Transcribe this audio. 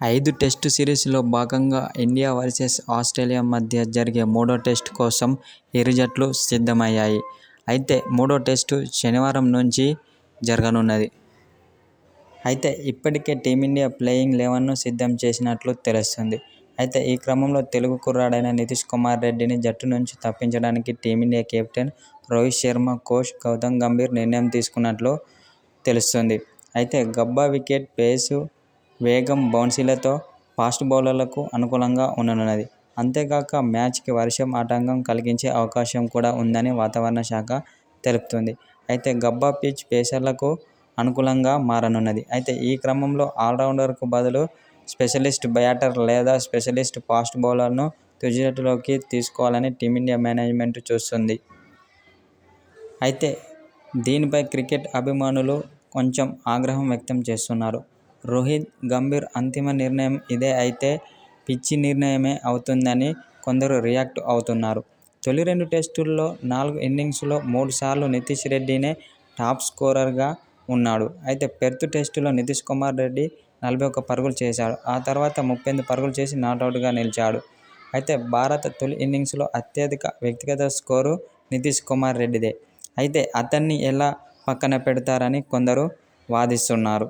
ఐదు టెస్టు సిరీస్లో భాగంగా ఇండియా వర్సెస్ ఆస్ట్రేలియా మధ్య జరిగే మూడో టెస్టు కోసం ఇరు జట్లు సిద్ధమయ్యాయి. అయితే మూడో టెస్టు శనివారం నుంచి జరగనున్నది. అయితే ఇప్పటికే టీమిండియా ప్లేయింగ్ లెవెన్ను సిద్ధం చేసినట్లు తెలుస్తుంది అయితే ఈ క్రమంలో తెలుగు కుర్రాడైన నితీష్ కుమార్ రెడ్డిని జట్టు నుంచి తప్పించడానికి team India captain Rohit Sharma, coach Gautam Gambhir నిర్ణయం తీసుకున్నట్లు తెలుస్తుంది అయితే గబ్బా వికెట్ పేసు, వేగం, బౌన్సీలతో ఫాస్ట్ బౌలర్లకు అనుకూలంగా ఉండనున్నది. అంతేకాక మ్యాచ్కి వర్షం ఆటంకం కలిగించే అవకాశం కూడా ఉందని వాతావరణ శాఖ తెలుపుతుంది అయితే గబ్బా పిచ్ పేసర్లకు అనుకూలంగా మారనున్నది. అయితే ఈ క్రమంలో ఆల్రౌండర్కు బదులు స్పెషలిస్ట్ బ్యాటర్ లేదా స్పెషలిస్ట్ ఫాస్ట్ బౌలర్ను తుది తీసుకోవాలని టీమిండియా మేనేజ్మెంట్ చూస్తుంది అయితే దీనిపై క్రికెట్ అభిమానులు కొంచెం ఆగ్రహం వ్యక్తం చేస్తున్నారు. రోహిత్, గంభీర్ అంతిమ నిర్ణయం ఇదే అయితే పిచ్చి నిర్ణయమే అవుతుందని కొందరు రియాక్ట్ అవుతున్నారు. తొలి రెండు టెస్టుల్లో నాలుగు ఇన్నింగ్స్లో మూడు సార్లు రెడ్డినే టాప్ స్కోరర్గా ఉన్నాడు. అయితే పెర్త్ టెస్టులో నితీష్ కుమార్ రెడ్డి నలభై ఒక్క పరుగులు చేశాడు. ఆ తర్వాత ముప్పై ఎనిమిది పరుగులు చేసి నాటౌట్గా నిలిచాడు. అయితే భారత తొలి ఇన్నింగ్స్లో అత్యధిక వ్యక్తిగత స్కోరు నితీష్ కుమార్ రెడ్డిదే. అయితే అతన్ని ఎలా పక్కన పెడతారని కొందరు వాదిస్తున్నారు.